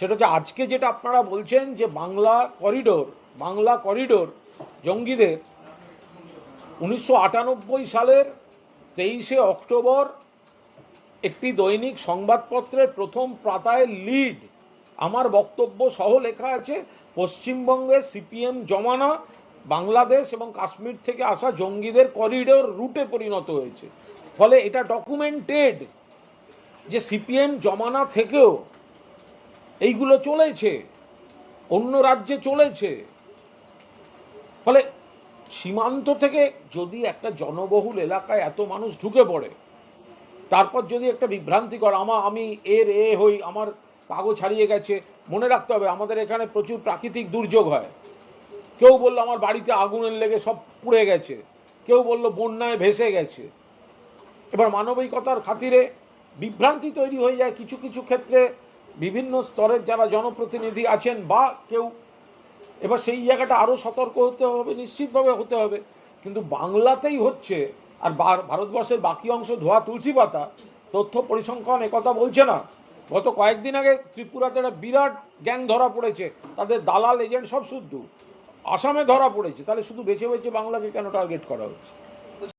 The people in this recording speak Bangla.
সেটা হচ্ছে আজকে যেটা আপনারা বলছেন যে বাংলা করিডোর বাংলা করিডোর জঙ্গিদের উনিশশো আটানব্বই সালের তেইশে অক্টোবর একটি দৈনিক সংবাদপত্রের প্রথম পাতায় লিড। আমার বক্তব্য সহ লেখা আছে, পশ্চিমবঙ্গে সিপিএম জমানা, বাংলাদেশ এবং কাশ্মীর থেকে আসা জঙ্গিদের করিডোর রুটে পরিণত হয়েছে। ফলে এটা ডকুমেন্টেড যে সিপিএম জমানা থেকেও এইগুলো চলেছে, অন্য রাজ্যে চলেছে। ফলে সীমান্ত থেকে যদি একটা জনবহুল এলাকায় এত মানুষ ঢুকে পড়ে, তারপর যদি একটা বিভ্রান্তিকর আমার আমি এর এ হই, আমার কাগজ হারিয়ে গেছে, মনে রাখতে হবে, আমাদের এখানে প্রচুর প্রাকৃতিক দুর্যোগ হয়। কেউ বলল আমার বাড়িতে আগুনের লেগে সব পুড়ে গেছে, কেউ বলল বন্যায় ভেসে গেছে। এবার মানবিকতার খাতিরে বিভ্রান্তি তৈরি হয়ে যায় কিছু কিছু ক্ষেত্রে বিভিন্ন স্তরের যারা জনপ্রতিনিধি আছেন বা কেউ, এবার সেই জায়গাটা আরও সতর্ক হতে হবে, নিশ্চিতভাবে হতে হবে। কিন্তু বাংলাতেই হচ্ছে, আর ভারতবর্ষের বাকি অংশ ধোয়া তুলসী পাতা, তথ্য পরিসংখ্যান একথা বলছে না। গত কয়েকদিন আগে ত্রিপুরাতে একটা বিরাট গ্যাং ধরা পড়েছে, তাদের দালাল এজেন্ট সব শুদ্ধ। আসামে ধরা পড়েছে, তাহলে শুধু বেছে বেছে বাংলাকে কেন টার্গেট করা হচ্ছে?